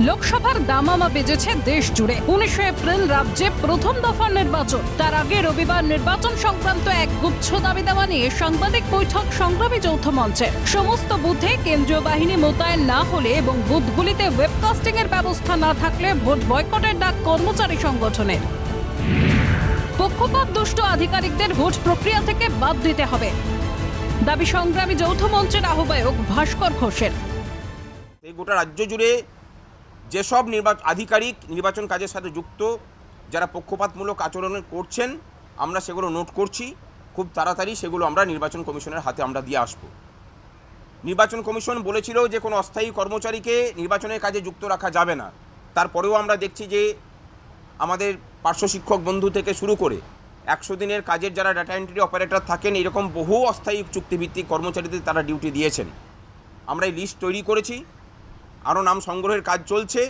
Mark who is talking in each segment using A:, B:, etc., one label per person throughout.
A: লোকসভার দামামা বেজেছে দেশ জুড়ে। উনিশে এপ্রিল রাজ্যে প্রথম দফার নির্বাচন। তার আগে রবিবার নির্বাচন সংক্রান্ত এক গুচ্ছ দাবি দেওয়া নিয়ে সাংবাদিক বৈঠক সংগ্রামী যৌথ মঞ্চে। সমস্ত বুথে কেন্দ্রীয় বাহিনী মোতায়েন না হলে এবং বুথগুলিতে ওয়েবকাস্টিং এর ব্যবস্থা না থাকলে ভোট বয়কটের ডাক কর্মচারী সংগঠনের। পক্ষপাত দুষ্ট আধিকারিকদের ভোট প্রক্রিয়া থেকে বাদ দিতে হবে। দাবি সংগ্রামী যৌথ মঞ্চের আহ্বায়ক ভাস্কর ঘোষের।
B: গোটা রাজ্য জুড়ে যেসব নির্বাচন আধিকারিক নির্বাচন কাজের সাথে যুক্ত, যারা পক্ষপাতমূলক আচরণ করছেন, আমরা সেগুলো নোট করছি। খুব তাড়াতাড়ি সেগুলো আমরা নির্বাচন কমিশনের হাতে আমরা দিয়ে আসব। নির্বাচন কমিশন বলেছিল যে কোনো অস্থায়ী কর্মচারীকে নির্বাচনের কাজে যুক্ত রাখা যাবে না। তারপরেও আমরা দেখছি যে আমাদের পার্শ্ব শিক্ষক বন্ধু থেকে শুরু করে একশো দিনের কাজের যারা ডাটা এন্ট্রি অপারেটর থাকেন, এরকম বহু অস্থায়ী চুক্তিভিত্তিক কর্মচারীদের তারা ডিউটি দিয়েছেন। আমরা এই লিস্ট তৈরি করেছি। আরও নাম সংগ্রহের কাজ চলছে।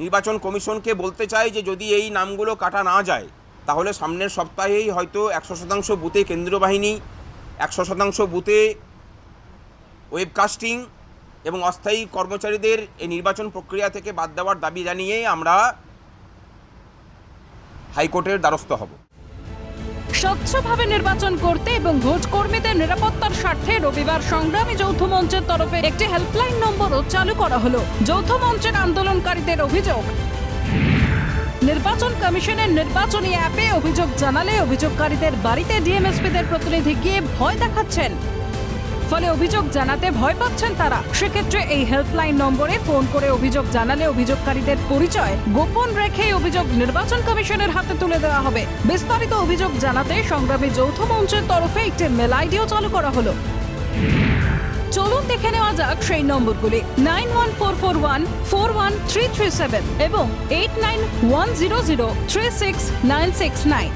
B: নির্বাচন কমিশনকে বলতে চাই যে যদি এই নামগুলো কাটা না যায়, তাহলে সামনের সপ্তাহেই হয়তো একশো শতাংশ বুথে কেন্দ্রীয় বাহিনী, একশো শতাংশ বুথে ওয়েবকাস্টিং এবং অস্থায়ী কর্মচারীদের এই নির্বাচন প্রক্রিয়া থেকে বাদ দেওয়ার দাবি জানিয়ে আমরা হাইকোর্টের দ্বারস্থ হব।
A: স্বচ্ছভাবে নির্বাচন করতে এবং ভোট কর্মীদের নিরাপত্তার স্বার্থে রবিবার সংগ্রামী যৌথ মঞ্চের তরফে একটি হেল্পলাইন নম্বরও চালু করা হলো। যৌথ মঞ্চের আন্দোলনকারীদের অভিযোগ, নির্বাচন কমিশনের নির্বাচনী অ্যাপে অভিযোগ জানালে অভিযোগকারীদের বাড়িতে ডিএমএসপিদের প্রতিনিধি গিয়ে ভয় দেখাচ্ছেন। ফলে অভিযোগ জানাতে ভয় পাচ্ছেন তারা। সেক্ষেত্রে এই হেল্পলাইন নম্বরে ফোন করে অভিযোগ জানালে অভিযোগকারীদের পরিচয় গোপন রেখে অভিযোগ নির্বাচন কমিশনের হাতে তুলে দেওয়া হবে। বিস্তারিত অভিযোগ জানাতে সংগ্রামী যৌথ মঞ্চের তরফে একটি মেল আইডিও চালু করা হলো। চলুন দেখে নেওয়া যাক সেই নম্বরগুলি। Nine one four four one four one three three seven এবং eight nine one zero zero three six nine six nine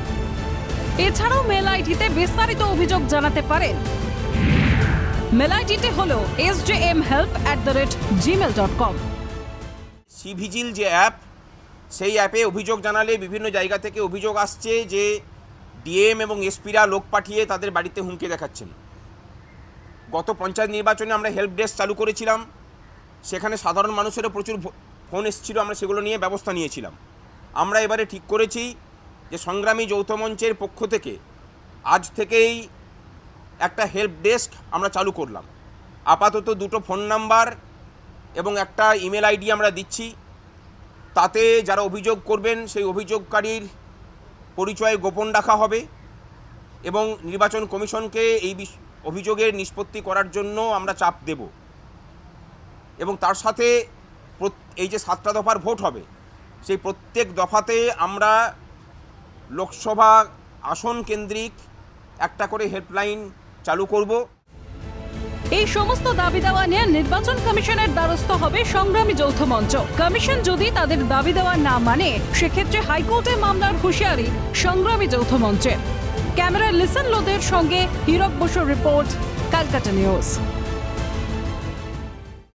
A: এছাড়াও মেল আইডিতে বিস্তারিত অভিযোগ জানাতে পারেন S J M help at the rate com
B: cVIGIL যে অ্যাপ সেই অ্যাপে অভিযোগ জানালে বিভিন্ন জায়গা থেকে অভিযোগ আসছে যে ডিএম এবং এসপিরা লোক পাঠিয়ে তাদের বাড়িতে হুমকি দেখাচ্ছেন। গত পঞ্চায়েত নির্বাচনে আমরা হেল্প ডেস্ক চালু করেছিলাম, সেখানে সাধারণ মানুষেরও প্রচুর ফোন এসেছিল, আমরা সেগুলো নিয়ে ব্যবস্থা নিয়েছিলাম। আমরা এবারে ঠিক করেছি যে সংগ্রামী যৌথ মঞ্চের পক্ষ থেকে আজ থেকেই একটা হেল্প ডেস্ক আমরা চালু করলাম। আপাতত দুটো ফোন নাম্বার এবং একটা ইমেল আইডি আমরা দিচ্ছি। তাতে যারা অভিযোগ করবেন, সেই অভিযোগকারীর পরিচয় গোপন রাখা হবে এবং নির্বাচন কমিশনকে এই অভিযোগের নিষ্পত্তি করার জন্য আমরা চাপ দেব। এবং তার সাথে এই যে সাতটা দফার ভোট হবে, সেই প্রত্যেক দফাতে আমরা লোকসভা আসন কেন্দ্রিক একটা করে হেল্পলাইন চালু করব।
A: এই সমস্ত দাবি দেওয়া নিয়ে নির্বাচন কমিশনের দ্বারস্থ হবে সংগ্রামী যৌথ মঞ্চ। কমিশন যদি তাদের দাবি দেওয়া না মানে সেক্ষেত্রে হাইকোর্টে মামলার হুঁশিয়ারি সংগ্রামী যৌথ মঞ্চের ক্যামেরা লিসন লোদের সঙ্গে হীরক বসুর রিপোর্ট ক্যালকাটা নিউজ।